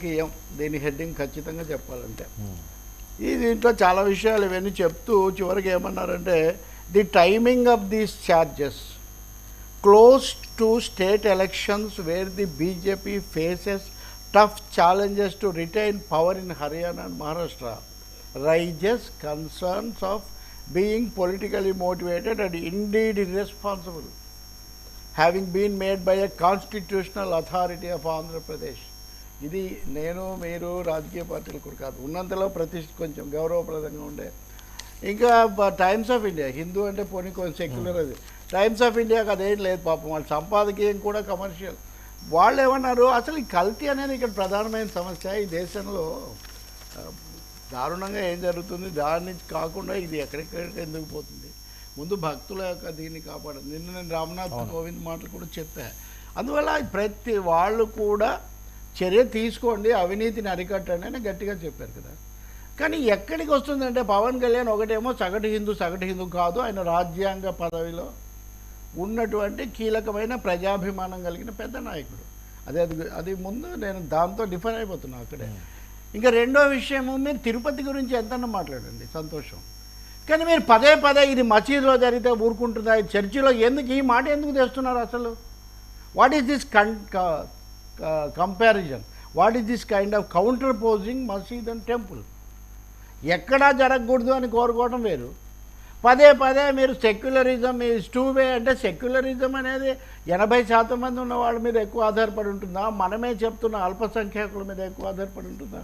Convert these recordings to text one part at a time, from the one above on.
రాజకీయం దీని హెడ్డింగ్ ఖచ్చితంగా చెప్పాలంటే. ఈ దీంట్లో చాలా విషయాలు ఇవన్నీ చెప్తూ చివరికి ఏమన్నారంటే the timing of these charges close to state elections where the BJP faces tough challenges to retain power in Haryana and Maharashtra raises concerns of being politically motivated and indeed irresponsible having been made by a constitutional authority of Andhra Pradesh. ఇది నేను మీరు రాజకీయ పార్టీలు కూడా కాదు. ఉన్నంతలో ప్రతిష్ఠ కొంచెం గౌరవప్రదంగా ఉండే. ఇంకా టైమ్స్ ఆఫ్ ఇండియా హిందూ అంటే పోనీ కొంచెం సెక్యులర్ అది. టైమ్స్ ఆఫ్ ఇండియాకి అదేం లేదు పాపం వాళ్ళ సంపాదకీయం కూడా కమర్షియల్ వాళ్ళు ఏమన్నారు అసలు ఈ కల్తీ అనేది ఇక్కడ ప్రధానమైన సమస్య. ఈ దేశంలో దారుణంగా ఏం జరుగుతుంది? దాని నుంచి కాకుండా ఇది ఎక్కడెక్కడికి ఎందుకు పోతుంది? ముందు భక్తుల యొక్క దీన్ని కాపాడదు నిన్న నేను రామ్నాథ్ కోవింద్ మాటలు కూడా చెప్పా. అందువల్ల ప్రతి వాళ్ళు కూడా చర్య తీసుకోండి అవినీతిని అరికట్టండి అని గట్టిగా చెప్పారు కదా. కానీ ఎక్కడికి వస్తుందంటే పవన్ కళ్యాణ్ ఒకటేమో సగటు హిందూ సగటు హిందూ కాదు. ఆయన రాజ్యాంగ పదవిలో ఉన్నటువంటి కీలకమైన ప్రజాభిమానం కలిగిన పెద్ద నాయకుడు. అదే అది అది ముందు నేను దాంతో డిఫర్ అయిపోతున్నా అక్కడే. ఇంకా రెండో విషయము మీరు తిరుపతి గురించి ఎంతన్నా మాట్లాడండి సంతోషం. కానీ మీరు పదే పదే ఇది మసీదులో జరిగితే ఊరుకుంటుందా చర్చిలో ఎందుకు ఈ మాట ఎందుకు తెస్తున్నారు అసలు? What is this con comparison what is this kind of counter posing masjid and temple ఎక్కడా జరగకూడదు అని కోరుకోవడం వేరు. పదే పదే మీరు సెక్యులరిజం ఈజ్ టూ వే అంటే సెక్యులరిజం అనేది ఎనభై శాతం మంది ఉన్న వాళ్ళ మీద ఎక్కువ ఆధారపడి ఉంటుందా? మనమే చెప్తున్న అల్పసంఖ్యాకుల మీద ఎక్కువ ఆధారపడి ఉంటుందా?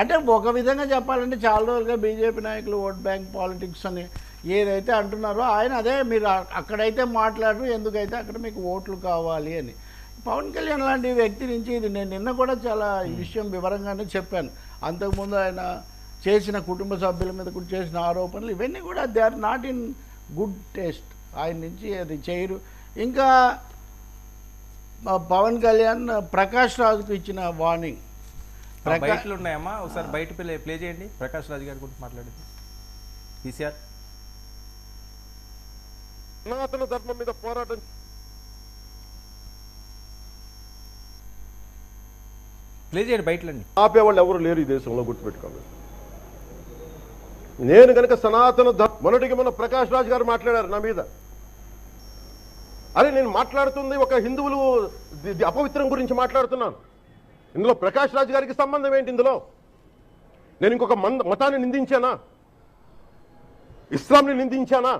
అంటే ఒక విధంగా చెప్పాలంటే చాలా రోజులుగా బీజేపీ నాయకులు ఓట్ బ్యాంక్ పాలిటిక్స్ అని ఏదైతే అంటున్నారో ఆయన అదే మీరు అక్కడైతే మాట్లాడరు ఎందుకైతే అక్కడ మీకు ఓట్లు కావాలి అని. పవన్ కళ్యాణ్ లాంటి వ్యక్తి నుంచి ఇది నేను నిన్న కూడా చాలా ఈ విషయం వివరంగానే చెప్పాను. అంతకుముందు ఆయన చేసిన కుటుంబ సభ్యుల మీద కూడా చేసిన ఆరోపణలు ఇవన్నీ కూడా they are not in good taste. ఆయన నుంచి అది చేయరు. ఇంకా పవన్ కళ్యాణ్ ప్రకాష్ రాజుకు ఇచ్చిన వార్నింగ్. బయటలు ఉన్నాయమ్మా ఒకసారి బయట ప్లే ప్లే చేయండి. ప్రకాష్ రాజ్ గారి గురించి మాట్లాడింది ఈసీఆర్ సనాతన ధర్మం మీద పోరాటం ప్లే చేయండి బయటలండి ఆపేవాళ్ళు ఎవరు లేరు ఈ దేశంలో గుర్తుపెట్టుకోండి. నేను కనుక సనాతన మొన్నటికి మన ప్రకాష్ రాజ్ గారు మాట్లాడారు నా మీద. అరే నేను మాట్లాడుతుంది ఒక హిందువులు అపవిత్రం గురించి మాట్లాడుతున్నాను. ఇందులో ప్రకాష్ రాజ్ గారికి సంబంధం ఏంటి ఇందులో? నేను ఇంకొక మంద మతాన్ని నిందించానా? ఇస్లాంని నిందించానా?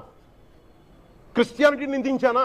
క్రిస్టియానిటీని నిందించానా?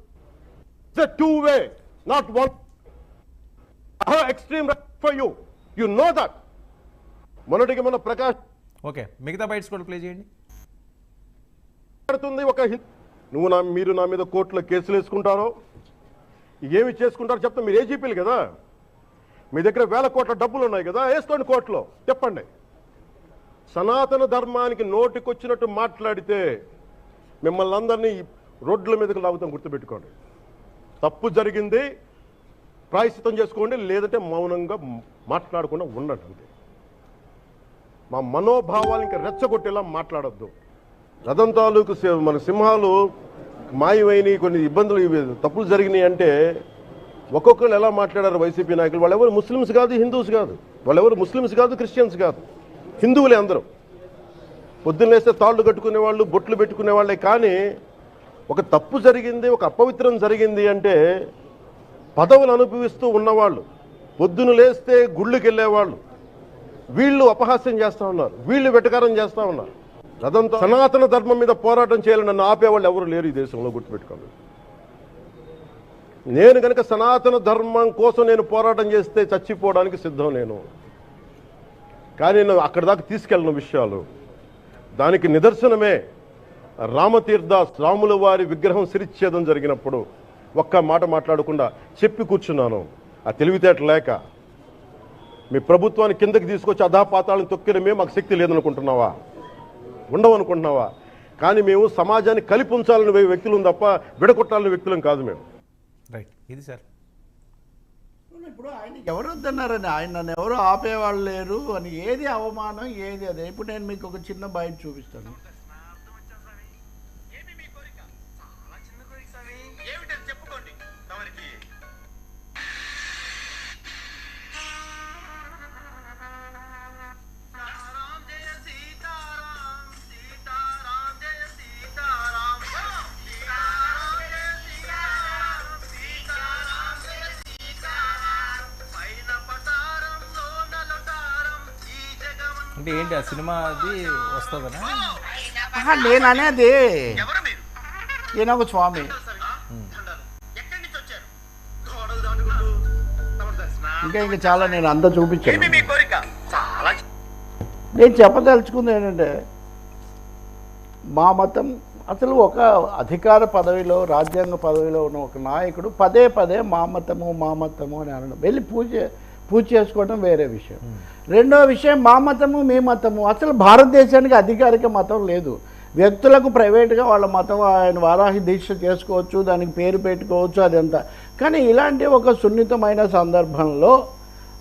it's a two way not one. I have extreme for you. You know that. మొన్నటికి మన ప్రకాష్ ఓకే మిగతా బైట్స్ కూడా ప్లే చేయండి. మాట్లాడుతుంది ఒక నువ్వు నా మీరు నా మీద కోర్టులో కేసులు వేసుకుంటారో? ఏమి చేసుకుంటారో చెప్తా మీరు ఏజీపీలు కదా? మీ దగ్గర వేల కోట్ల డబ్బులు ఉన్నాయి కదా? వేసుకోండి కోర్టులో. చెప్పండి. సనాతన ధర్మానికి నోటికొచ్చినట్టు మాట్లాడితే మిమ్మల్ని అందరినీ రోడ్ల మీదకి లాగుతాం గుర్తుపెట్టుకోండి. తప్పు జరిగింది ప్రాయశ్చితం చేసుకోండి లేదంటే మౌనంగా మాట్లాడకుండా ఉండండి అంతే. మా మనోభావాలు ఇంకా రెచ్చగొట్టేలా మాట్లాడద్దు. రథం తాలూకు సి- మన సింహాలు మాయమైనవి కొన్ని ఇబ్బందులు తప్పులు జరిగినాయి అంటే ఒక్కొక్కరు ఎలా మాట్లాడారు వైసీపీ నాయకులు? వాళ్ళెవరు ముస్లిమ్స్ కాదు హిందూస్ కాదు. వాళ్ళెవరు ముస్లిమ్స్ కాదు క్రిస్టియన్స్ కాదు. హిందువులే అందరూ. పొద్దున్నేస్తే తాళ్ళు కట్టుకునే వాళ్ళు బొట్లు పెట్టుకునే వాళ్ళే కానీ ఒక తప్పు జరిగింది ఒక అపవిత్రం జరిగింది అంటే పదవులు అనుభవిస్తూ ఉన్నవాళ్ళు పొద్దున లేస్తే గుళ్ళకి వెళ్ళేవాళ్ళు వీళ్ళు అపహాస్యం చేస్తా ఉన్నారు వీళ్ళు వెటకారం చేస్తూ ఉన్నారు. అదంతా సనాతన ధర్మం మీద పోరాటం చేయాలని నన్ను ఆపేవాళ్ళు ఎవరు లేరు ఈ దేశంలో గుర్తుపెట్టుకోండి. నేను కనుక సనాతన ధర్మం కోసం నేను పోరాటం చేస్తే చచ్చిపోవడానికి సిద్ధం నేను. కానీ నేను అక్కడి దాకా తీసుకెళ్ళిన విషయాలు దానికి నిదర్శనమే రామతీర్థాస్ రాముల వారి విగ్రహం శిరిచ్ఛేదం జరిగినప్పుడు ఒక్క మాట మాట్లాడకుండా చెప్పి కూర్చున్నాను. ఆ తెలివితేట లేక మీ ప్రభుత్వాన్ని కిందకి తీసుకొచ్చి అధాపాతాలను తొక్కినమే మాకు శక్తి లేదనుకుంటున్నావా? ఉండవనుకుంటున్నావా? కానీ మేము సమాజాన్ని కలిపి ఉంచాలని వ్యక్తులం తప్ప విడగొట్టాలని వ్యక్తులం కాదు మేము. రైట్. ఇది సార్. ఇప్పుడు ఆయన ఎవరు వద్దన్నారని ఆయన నన్ను ఎవరు ఆపేవాళ్ళు లేరు అని ఏది అవమానం ఏది అదే? ఇప్పుడు నేను మీకు ఒక చిన్న బయట చూపిస్తాను. అంటే ఏంటి ఆ సినిమా అది వస్తుందనా? ఆహా, నేను అనేది ఎవరు మీరు ఈయన ఒక స్వామి. ఇంకా ఇంకా చాలా నేను అంతా చూపించాను. మీ కోరిక? చాలా నేను చెప్పదలుచుకుంది ఏంటంటే మా మతం అసలు ఒక అధికార పదవిలో రాజ్యాంగ పదవిలో ఉన్న ఒక నాయకుడు పదే పదే మా మతము మా మతము అని అనడం. వెళ్ళి పూజ పూజ చేసుకోవడం వేరే విషయం. రెండో విషయం మా మతము మీ మతము. అసలు భారతదేశానికి అధికారిక మతం లేదు. వ్యక్తులకు ప్రైవేట్గా వాళ్ళ మతం ఆయన వారాహి దీక్ష చేసుకోవచ్చు దానికి పేరు పెట్టుకోవచ్చు అదంతా. కానీ ఇలాంటి ఒక సున్నితమైన సందర్భంలో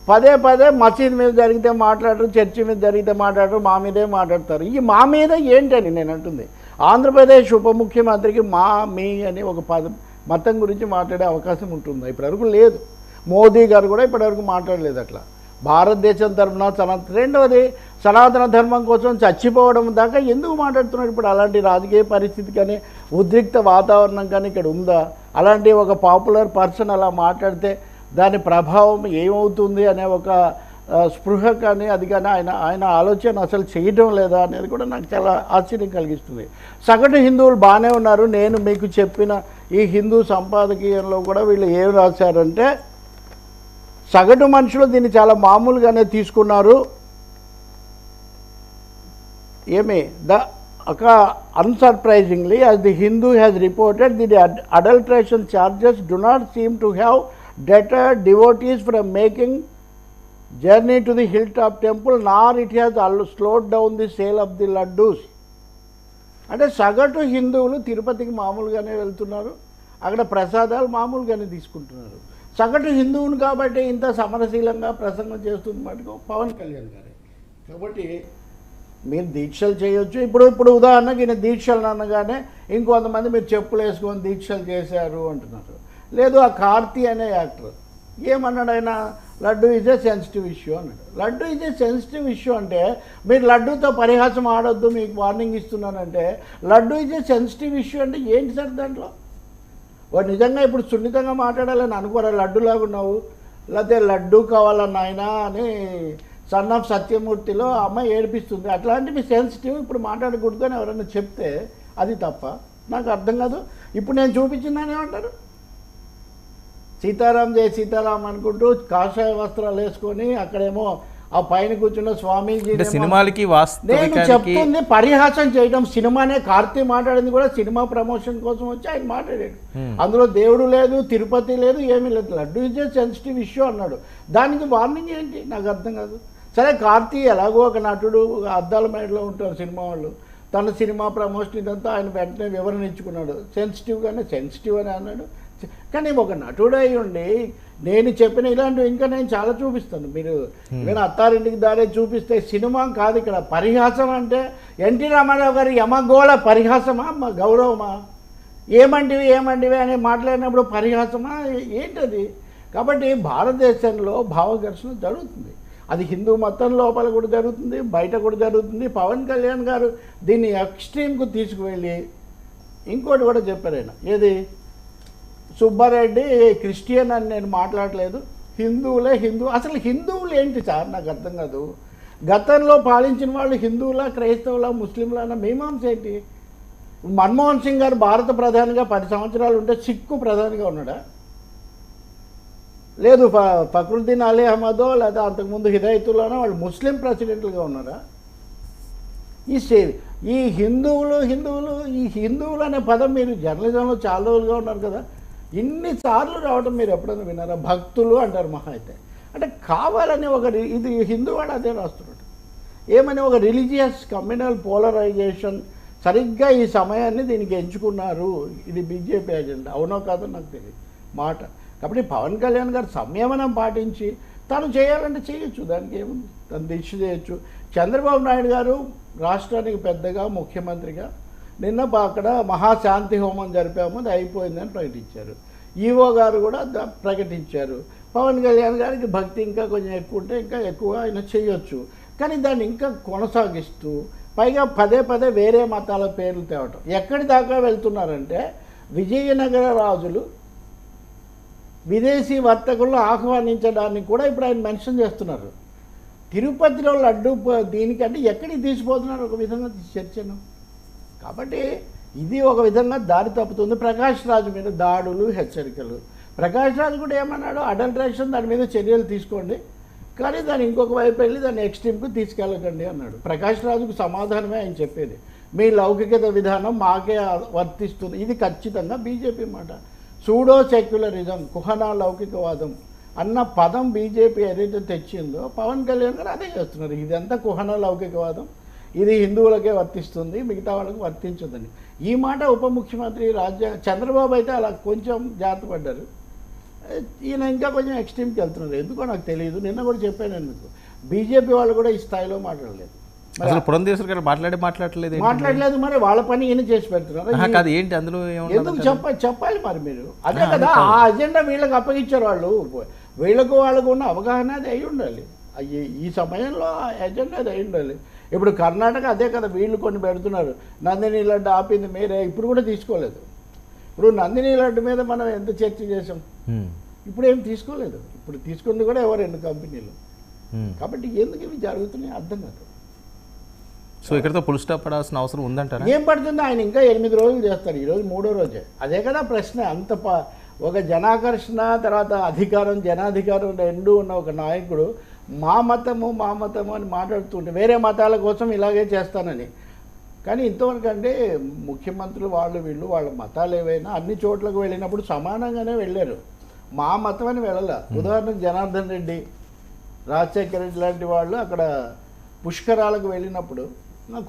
పదే పదే మసీద్ మీద జరిగితే మాట్లాడరు చర్చి మీద జరిగితే మాట్లాడరు మా మీదే మాట్లాడతారు. ఈ మా మీద ఏంటని నేను అంటుంది. ఆంధ్రప్రదేశ్ ఉప ముఖ్యమంత్రికి మా మీ అని ఒక పద మతం గురించి మాట్లాడే అవకాశం ఉంటుందా? ఇప్పటివరకు లేదు. మోదీ గారు కూడా ఇప్పటివరకు మాట్లాడలేదు అట్లా. భారతదేశం తరఫున సనాతన రెండవది సనాతన ధర్మం కోసం చచ్చిపోవడం దాకా ఎందుకు మాట్లాడుతున్నారు? ఇప్పుడు అలాంటి రాజకీయ పరిస్థితి కానీ ఉద్రిక్త వాతావరణం కానీ ఇక్కడ ఉందా? అలాంటి ఒక పాపులర్ పర్సన్ అలా మాట్లాడితే దాని ప్రభావం ఏమవుతుంది అనే ఒక స్పృహ కానీ అది కానీ ఆయన ఆయన ఆలోచన అసలు చేయడం లేదా అనేది కూడా నాకు చాలా ఆశ్చర్యం కలిగిస్తుంది. సగటు హిందువులు బాగానే ఉన్నారు. నేను మీకు చెప్పిన ఈ హిందూ సంపాదకీయంలో కూడా వీళ్ళు ఏం రాశారంటే సగటు మనుషులు దీన్ని చాలా మామూలుగానే తీసుకున్నారు. ఏమి? ద ఒక unsurprisingly as the Hindu has reported the adulteration charges do not seem to have deter devotees from making journey to the hill top temple nor it has all slowed down the sale of the laddus అంటే సగటు హిందువులు తిరుపతికి మామూలుగానే వెళ్తున్నారు. అక్కడ ప్రసాదాలు మామూలుగానే తీసుకుంటున్నారు. సగటు హిందువుని కాబట్టి ఇంత సమరశీలంగా ప్రసంగం చేస్తుంది మటుకు పవన్ కళ్యాణ్ గారే. కాబట్టి మీరు దీక్షలు చేయొచ్చు. ఇప్పుడు ఇప్పుడు ఉదాహరణకి ఈయన దీక్షలు అనగానే ఇంకొంతమంది మీరు చెప్పులు వేసుకొని దీక్షలు చేశారు అంటున్నారు. లేదు ఆ కార్తీ అనే యాక్టర్. ఏమన్నాడు ఆయన? Laddu is a sensitive issue అన్నాడు. Laddu is a sensitive issue అంటే మీరు లడ్డూతో పరిహాసం ఆడొద్దు మీకు warning ఇస్తున్నానంటే laddu is a sensitive issue అంటే ఏంటి సార్ దాంట్లో? వాడు నిజంగా ఇప్పుడు సున్నితంగా మాట్లాడాలని అనుకోరా లడ్డులాగా ఉన్నావు. లేకపోతే లడ్డు కావాలన్న ఆయన అని సన్ ఆఫ్ సత్యమూర్తిలో అమ్మాయి ఏడిపిస్తుంది. అట్లాంటివి సెన్సిటివ్ ఇప్పుడు మాట్లాడకూడదు అని ఎవరైనా చెప్తే అది తప్ప. నాకు అర్థం కాదు. ఇప్పుడు నేను చూపించిందని ఏమంటారు? సీతారాం జయ సీతారాం అనుకుంటూ కాషాయ వస్త్రాలు వేసుకొని అక్కడేమో ఆ పైన కూర్చున్న స్వామీజీ సినిమాలకి నేను చెప్తుంది పరిహాసం చేయడం సినిమానే కార్తీ మాట్లాడింది కూడా సినిమా ప్రమోషన్ కోసం వచ్చి ఆయన మాట్లాడాడు. అందులో దేవుడు లేదు తిరుపతి లేదు ఏమీ లేదు. లడ్డు ఇచ్చే సెన్సిటివ్ ఇష్యూ అన్నాడు. దానికి వార్నింగ్ ఏంటి? నాకు అర్థం కాదు. సరే కార్తీ ఎలాగో ఒక నటుడు అద్దాల మేడలో ఉంటారు సినిమా వాళ్ళు. తన సినిమా ప్రమోషన్ ఇదంతా ఆయన వెంటనే వివరణ ఇచ్చుకున్నాడు. సెన్సిటివ్గానే సెన్సిటివ్ అని అన్నాడు. కానీ ఒక నటుడు అయి ఉండి నేను చెప్పిన ఇలాంటివి ఇంకా నేను చాలా చూపిస్తాను. మీరు నేను అత్తారింటికి దారే చూపిస్తే సినిమా కాదు ఇక్కడ పరిహాసం అంటే ఎన్టీ రామారావు గారి యమగోళ పరిహాసమా? మా గౌరవమా? ఏమంటివి ఏమంటివి అని మాట్లాడినప్పుడు పరిహాసమా? ఏంటది? కాబట్టి భారతదేశంలో భావఘర్షణ జరుగుతుంది. అది హిందూ మతం లోపల కూడా జరుగుతుంది బయట కూడా జరుగుతుంది. పవన్ కళ్యాణ్ గారు దీన్ని ఎక్స్ట్రీమ్కు తీసుకువెళ్ళి ఇంకోటి కూడా చెప్పారు ఆయన. ఏది? సుబ్బారెడ్డి క్రిస్టియన్ అని నేను మాట్లాడలేదు. హిందువులే హిందూ. అసలు హిందువులు ఏంటి సార్? నాకు అర్థం కాదు. గతంలో పాలించిన వాళ్ళు హిందువులా క్రైస్తవులా ముస్లింలా అన్న మీమాంస ఏంటి? మన్మోహన్ సింగ్ గారు భారత ప్రధానిగా పది సంవత్సరాలు ఉంటే సిక్కు ప్రధానిగా ఉన్నాడా? లేదు ఫ ఫక్రుద్దీన్ అలీ అహ్మదో లేదా అంతకుముందు హిదాయతుల్లానో వాళ్ళు ముస్లిం ప్రెసిడెంట్లుగా ఉన్నారా? ఈ ఈ హిందువులు హిందువులు ఈ హిందువులు అనే పదం మీరు జర్నలిజంలో చాలా రోజులుగా ఉన్నారు కదా. ఇన్నిసార్లు రావడం మీరు ఎప్పుడైనా విన్నారా? భక్తులు అంటారు మహా అయితే. అంటే కావాలని ఒక ఇది హిందూ వాడు అదే రాస్తున్నాడు ఏమని ఒక రిలీజియస్ కమ్యూనల్ పోలరైజేషన్ సరిగ్గా ఈ సమయాన్ని దీనికి ఎంచుకున్నారు. ఇది బీజేపీ ఎజెండా అవునో కాదో నాకు తెలియదు మాట. కాబట్టి పవన్ కళ్యాణ్ గారు సంయమనం పాటించి తను చేయాలంటే చేయొచ్చు. దానికి ఏముంది? తను దీక్ష చేయొచ్చు. చంద్రబాబు నాయుడు గారు రాష్ట్రానికి పెద్దగా ముఖ్యమంత్రిగా నిన్న బా- అక్కడ మహాశాంతి హోమం జరిపాము అది అయిపోయిందని ప్రకటించారు. ఈవో గారు కూడా ప్రకటించారు. పవన్ కళ్యాణ్ గారికి భక్తి ఇంకా కొంచెం ఎక్కువ ఉంటే ఇంకా ఎక్కువ ఆయన చేయొచ్చు. కానీ దాన్ని ఇంకా కొనసాగిస్తూ పైగా పదే పదే వేరే మతాల పేర్లు తేవటం. ఎక్కడి దాకా వెళ్తున్నారంటే విజయనగర రాజులు విదేశీ వర్తకులను ఆహ్వానించడానికి కూడా ఇప్పుడు ఆయన మెన్షన్ చేస్తున్నారు. తిరుపతిలో లడ్డు దీనికంటే ఎక్కడికి తీసిపోతున్నారు ఒక విధంగా చర్చను. కాబట్టి ఇది ఒక విధంగా దారి తప్పుతుంది. ప్రకాష్ రాజు మీద దాడులు హెచ్చరికలు. ప్రకాష్ రాజు కూడా ఏమన్నాడు? అడల్ట్రేషన్ దాని మీద చర్యలు తీసుకోండి. కానీ దాన్ని ఇంకొక వైపు వెళ్ళి దాన్ని ఎక్స్ట్రీమ్కి తీసుకెళ్ళకండి అన్నాడు. ప్రకాష్ రాజుకు సమాధానమే ఆయన చెప్పేది. మీ లౌకికత విధానం మాకే వర్తిస్తుంది. ఇది ఖచ్చితంగా బీజేపీ మాట. సూడో సెక్యులరిజం కుహనా లౌకికవాదం అన్న పదం బీజేపీ ఏదైతే తెచ్చిందో పవన్ కళ్యాణ్ గారు అదే చేస్తున్నారు. ఇదంతా కుహన లౌకికవాదం. ఇది హిందువులకే వర్తిస్తుంది మిగతా వాళ్ళకి వర్తించదని ఈ మాట ఉప ముఖ్యమంత్రి రాజ్య చంద్రబాబు అయితే అలా కొంచెం జాగ్రత్తపడ్డారు ఈయన ఇంకా కొంచెం ఎక్స్ట్రీమ్కి వెళ్తున్నారు. ఎందుకో నాకు తెలియదు. నిన్న కూడా చెప్పాను మీకు. బీజేపీ వాళ్ళు కూడా ఈ స్థాయిలో మాట్లాడలేదు. అసలు పురంధేశ్వర్ గారు మాట్లాడి మాట్లాడలేదు? మాట్లాడలేదు మరి వాళ్ళ పని ఈయన చేసి పెడుతున్నారు. కాదు ఏంటి? అందులో ఎందుకు ఏమన్నా చెప్ప చెప్పాలి మరి మీరు. అదే కదా ఆ అజెండా వీళ్ళకి అప్పగించారు వాళ్ళు. వీళ్ళకు వాళ్ళకు ఉన్న అవగాహన అది అయి ఉండాలి. అయ్యి ఈ సమయంలో ఆ ఎజెండా అది అయి ఉండాలి. ఇప్పుడు కర్ణాటక అదే కదా వీళ్ళు కొన్ని పెడుతున్నారు. నందిని లడ్డు ఆపింది మీరే ఇప్పుడు కూడా తీసుకోలేదు. ఇప్పుడు నందిని లడ్డు మీద మనం ఎంత చర్చ చేసాం. ఇప్పుడు ఏం తీసుకోలేదు. ఇప్పుడు తీసుకుంది కూడా ఎవరు రెండు కంపెనీలు. కాబట్టి ఎందుకు ఇవి జరుగుతున్నాయి అర్థం కాదు. సో ఇక్కడతో పుల్ స్టాప్ పడాల్సిన అవసరం ఉందంటారా? ఏం పడుతుంది? ఆయన ఇంకా ఎనిమిది రోజులు చేస్తారు ఈరోజు మూడో రోజే. అదే కదా ప్రశ్న అంత ఒక జనాకర్షణ తర్వాత అధికారం జనాధికారం రెండు ఉన్న ఒక నాయకుడు మా మతము మా మతము అని మాట్లాడుతుంటే వేరే మతాల కోసం ఇలాగే చేస్తానని. కానీ ఇంతవరకు అంటే ముఖ్యమంత్రులు వాళ్ళు వీళ్ళు వాళ్ళ మతాలు ఏవైనా అన్ని చోట్లకు వెళ్ళినప్పుడు సమానంగానే వెళ్ళారు. మా మతం అని వెళ్ళాల. ఉదాహరణకు జనార్దన్ రెడ్డి రాజశేఖర రెడ్డి లాంటి వాళ్ళు అక్కడ పుష్కరాలకు వెళ్ళినప్పుడు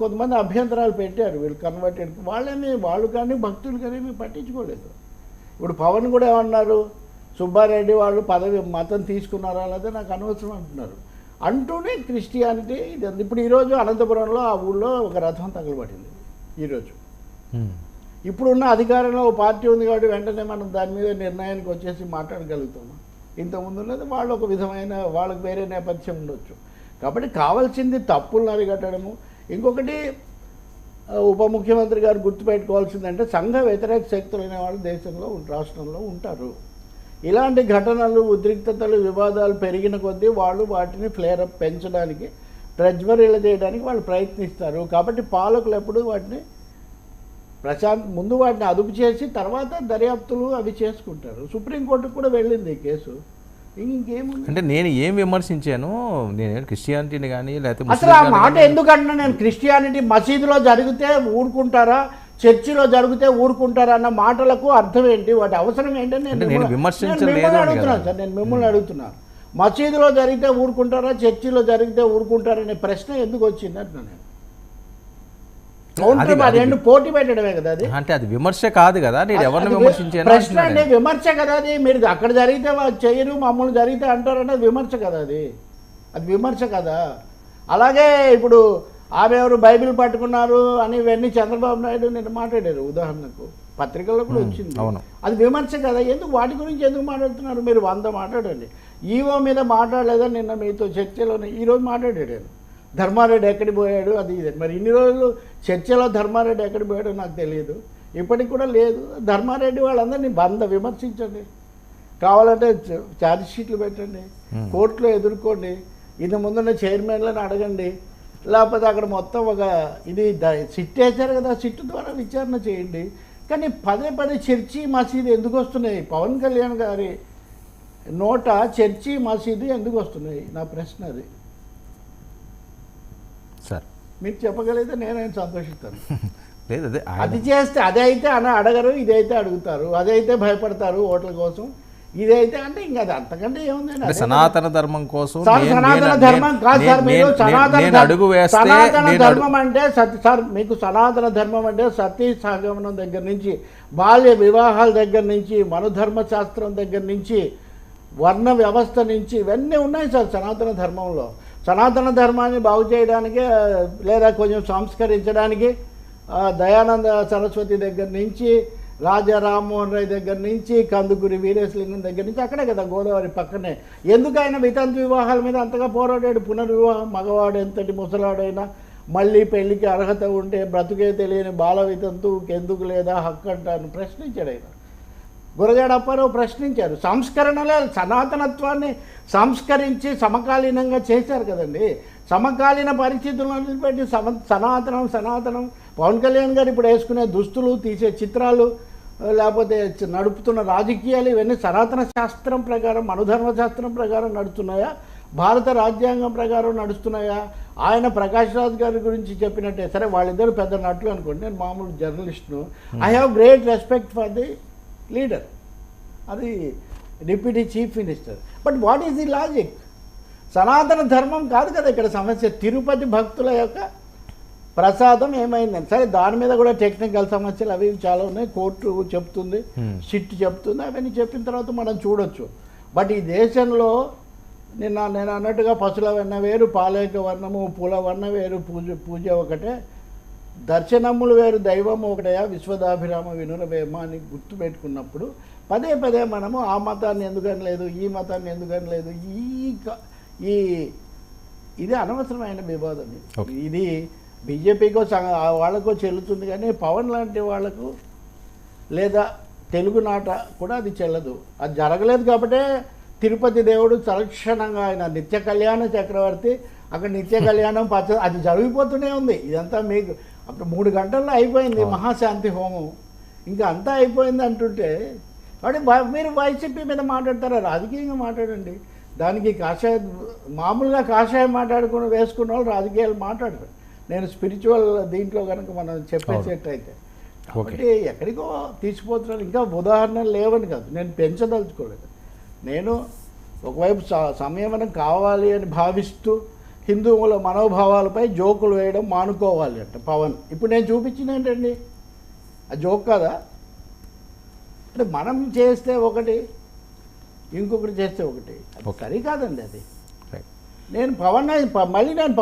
కొంతమంది అభ్యంతరాలు పెట్టారు. వీళ్ళు కన్వర్టెడ్ వాళ్ళేమి వాళ్ళు కానీ భక్తులు కానీ ఏమీ పట్టించుకోలేదు. ఇప్పుడు పవన్ కూడా ఏమన్నారు? సుబ్బారెడ్డి వాళ్ళు పదవి మతం తీసుకున్నారా లేదా నాకు అనవసరం అంటున్నారు. అంటూనే క్రిస్టియానిటీ ఇది. ఇప్పుడు ఈరోజు అనంతపురంలో ఆ ఊళ్ళో ఒక రథం తగలబడింది. ఈరోజు. ఇప్పుడున్న అధికారంలో ఒక పార్టీ ఉంది కాబట్టి వెంటనే మనం దాని మీద నిర్ణయానికి వచ్చేసి మాట్లాడగలుగుతాము? ఇంతకుముందు ఉన్నది వాళ్ళు ఒక విధమైన వాళ్ళకి వేరే నేపథ్యం ఉండొచ్చు. కాబట్టి కావాల్సింది తప్పులను అరికట్టడము. ఇంకొకటి ఉప ముఖ్యమంత్రి గారు గుర్తుపెట్టుకోవాల్సిందంటే సంఘ వ్యతిరేక శక్తులు అనేవాళ్ళు దేశంలో రాష్ట్రంలో ఉంటారు. ఇలాంటి ఘటనలు ఉద్రిక్తతలు వివాదాలు పెరిగిన కొద్దీ వాళ్ళు వాటిని ఫ్లేరప్ పెంచడానికి ప్రజ్వరిల చేయడానికి వాళ్ళు ప్రయత్నిస్తారు. కాబట్టి పాలకులు ఎప్పుడు వాటిని ప్రశాంత్ ముందు వాటిని అదుపు చేసి తర్వాత దర్యాప్తులు అవి చేసుకుంటారు. సుప్రీంకోర్టుకు కూడా వెళ్ళింది ఈ కేసు. ఇంకేముంది? అంటే నేను ఏం విమర్శించాను నేను క్రిస్టియానిటీని కానీ లేకపోతే అసలు ఆ మాట ఎందుకంటున్నా నేను క్రిస్టియానిటీ మసీదులో జరిగితే ఊరుకుంటారా? చర్చిలో జరిగితే ఊరుకుంటారా అన్న మాటలకు అర్థం ఏంటి? వాటి అవసరం ఏంటని నేను మిమ్మల్ని- అడుగుతున్నాను. సార్ నేను మిమ్మల్ని అడుగుతున్నాను. మసీదులో జరిగితే ఊరుకుంటారా? చర్చిలో జరిగితే ఊరుకుంటారా అనే ప్రశ్న ఎందుకు వచ్చింది అంటున్నా నేను. కౌంటర్ అది- మరి అది- రెండు పోటీ పెట్టడమే కదా అది. అంటే అది విమర్శ కాదు కదా నేను ఎవరిని విమర్శించాను ప్రశ్న అంటున్నాను అంటే. విమర్శ కదా అది. మీరు అక్కడ జరిగితే వాళ్ళు చేయరు మమ్మల్ని జరిగితే అంటారంటే అది విమర్శ కదా అది. అది విమర్శ కదా. అలాగే ఇప్పుడు ఆమె ఎవరు బైబిల్ పట్టుకున్నారు అని ఇవన్నీ చంద్రబాబు నాయుడు నేను మాట్లాడారు ఉదాహరణకు. పత్రికల్లో కూడా వచ్చింది. అవును. అది విమర్శ కదా. ఎందుకు? వాటి గురించి ఎందుకు మాట్లాడుతున్నారు? మీరు వంద మాట్లాడండి. ఈవో మీద మాట్లాడలేదని నిన్న మీతో చర్చలోనే? ఈరోజు మాట్లాడాడు. ధర్మారెడ్డి ఎక్కడికి పోయాడు? అది ఇది. మరి ఇన్ని రోజులు చర్చలో ధర్మారెడ్డి ఎక్కడికి పోయాడో నాకు తెలియదు. ఇప్పటికి కూడా లేదు. ధర్మారెడ్డి వాళ్ళందరినీ బంద విమర్శించండి. కావాలంటే ఛార్జ్ షీట్లు పెట్టండి. కోర్టులో ఎదుర్కోండి. ఇంత ముందున్న చైర్మన్లను అడగండి. లేకపోతే అక్కడ మొత్తం ఒక ఇది సిట్ వేశారు కదా సిట్ ద్వారా విచారణ చేయండి. కానీ పదే పదే చర్చి మసీదు ఎందుకు వస్తున్నాయి? పవన్ కళ్యాణ్ గారి నోట చర్చి మసీదు ఎందుకు వస్తున్నాయి? నా ప్రశ్న అది. సార్. మీరు చెప్పగలిగితే నేనైనా సంతోషిస్తాను. లేదు అదే చేస్తే అదే అయితే అని అడగరు ఇదైతే అడుగుతారు అదైతే భయపడతారు ఓట్ల కోసం. ఇదైతే అంటే ఇంకా అది అంతకంటే ఏముందండి? అదే సనాతన ధర్మం కోసం సనాతన ధర్మం కాదు సార్ మీరు సనాతన అడుగు సనాతన ధర్మం అంటే సత్ సార్ మీకు సనాతన ధర్మం అంటే సతీ సహగమనం దగ్గర నుంచి బాల్య వివాహాల దగ్గర నుంచి మనుధర్మ శాస్త్రం దగ్గర నుంచి వర్ణ వ్యవస్థ నుంచి ఇవన్నీ ఉన్నాయి సార్ సనాతన ధర్మంలో. సనాతన ధర్మాన్ని బాగు చేయడానికి లేదా కొంచెం సంస్కరించడానికి దయానంద సరస్వతి దగ్గర నుంచి రాజా రామ్మోహన్ రాయ్ దగ్గర నుంచి కందుకూరి వీరేశలింగం దగ్గర నుంచి అక్కడే కదా గోదావరి పక్కనే. ఎందుకు ఆయన వితంతు వివాహాల మీద అంతగా పోరాడాడు. పునర్వివాహం మగవాడు ఎంతటి ముసలాడైనా మళ్ళీ పెళ్ళికి అర్హత ఉంటే బ్రతుకే తెలియని బాల వితంతువుకి ఎందుకు లేదా హక్కు అంటాను ప్రశ్నించాడు ఆయన. గురజాడ అప్పారావు ప్రశ్నించారు. సంస్కరణలే సనాతనత్వాన్ని సంస్కరించి సమకాలీనంగా చేశారు కదండి. సమకాలీన పరిస్థితులను పెట్టి సమ సనాతనం సనాతనం. పవన్ కళ్యాణ్ గారు ఇప్పుడు వేసుకునే దుస్తులు తీసే చిత్రాలు లేకపోతే నడుపుతున్న రాజకీయాలు ఇవన్నీ సనాతన శాస్త్రం ప్రకారం మనుధర్మ శాస్త్రం ప్రకారం నడుస్తున్నాయా? భారత రాజ్యాంగం ప్రకారం నడుస్తున్నాయా? ఆయన ప్రకాష్ రాజ్ గారి గురించి చెప్పినట్టే సరే వాళ్ళిద్దరు పెద్ద నటులు అనుకోండి. నేను మామూలు జర్నలిస్ట్ను. I have great respect for the leader అది deputy chief minister. But what is the logic సనాతన ధర్మం కాదు కదా ఇక్కడ సమస్య. తిరుపతి భక్తుల యొక్క ప్రసాదం ఏమైందని సరే దాని మీద కూడా టెక్నికల్ సమస్యలు అవి చాలా ఉన్నాయి. కోర్టు చెప్తుంది సిట్ చెప్తుంది అవన్నీ చెప్పిన తర్వాత మనం చూడొచ్చు. బట్ ఈ దేశంలో నిన్న నేను అన్నట్టుగా పశుల వర్ణ వేరు పాలేక వర్ణము పూల వర్ణ వేరు పూజ పూజ ఒకటే. దర్శనములు వేరు దైవం ఒకటయా? విశ్వదాభిరామ వినురవేమ అని గుర్తుపెట్టుకున్నప్పుడు పదే పదే మనము ఆ మతాన్ని ఎందుకని లేదు ఈ మతాన్ని ఎందుకని లేదు ఈ ఈ ఇది అనవసరమైన వివాదం ఇది. బీజేపీకో వాళ్ళకో చెల్లుతుంది కానీ పవన్ లాంటి వాళ్ళకు లేదా తెలుగునాట కూడా అది చెల్లదు. అది జరగలేదు కాబట్టే తిరుపతి దేవుడు తలక్షణంగా ఆయన నిత్య కళ్యాణ చక్రవర్తి అక్కడ నిత్య కళ్యాణం పచ్చ అది జరిగిపోతూనే ఉంది. ఇదంతా మీకు అప్పుడు మూడు గంటల్లో అయిపోయింది మహాశాంతి హోమం. ఇంకా అంతా అయిపోయింది అంటుంటే కాబట్టి మీరు వైసీపీ మీద మాట్లాడతారా? రాజకీయంగా మాట్లాడండి. దానికి కాషాయ మామూలుగా కాషాయం మాట్లాడుకుని వేసుకున్న వాళ్ళు రాజకీయాలు మాట్లాడరు. నేను స్పిరిచువల్ దీంట్లో కనుక మనం చెప్పేసేటైతే. కాబట్టి ఎక్కడికో తీసిపోతున్నారు ఇంకా ఉదాహరణలు లేవని కాదు. నేను పెంచదలుచుకోలేదు. నేను ఒకవైపు సంయమనం కావాలి అని భావిస్తూ హిందువుల మనోభావాలపై జోకులు వేయడం మానుకోవాలి అంట పవన్. ఇప్పుడు నేను చూపించింది ఏంటండి? ఆ జోక్ కదా? అంటే మనం చేస్తే ఒకటి ఇంకొకటి చేస్తే ఒకటి. సరికాదండి అది. నేను పవన్ మళ్ళీ నేను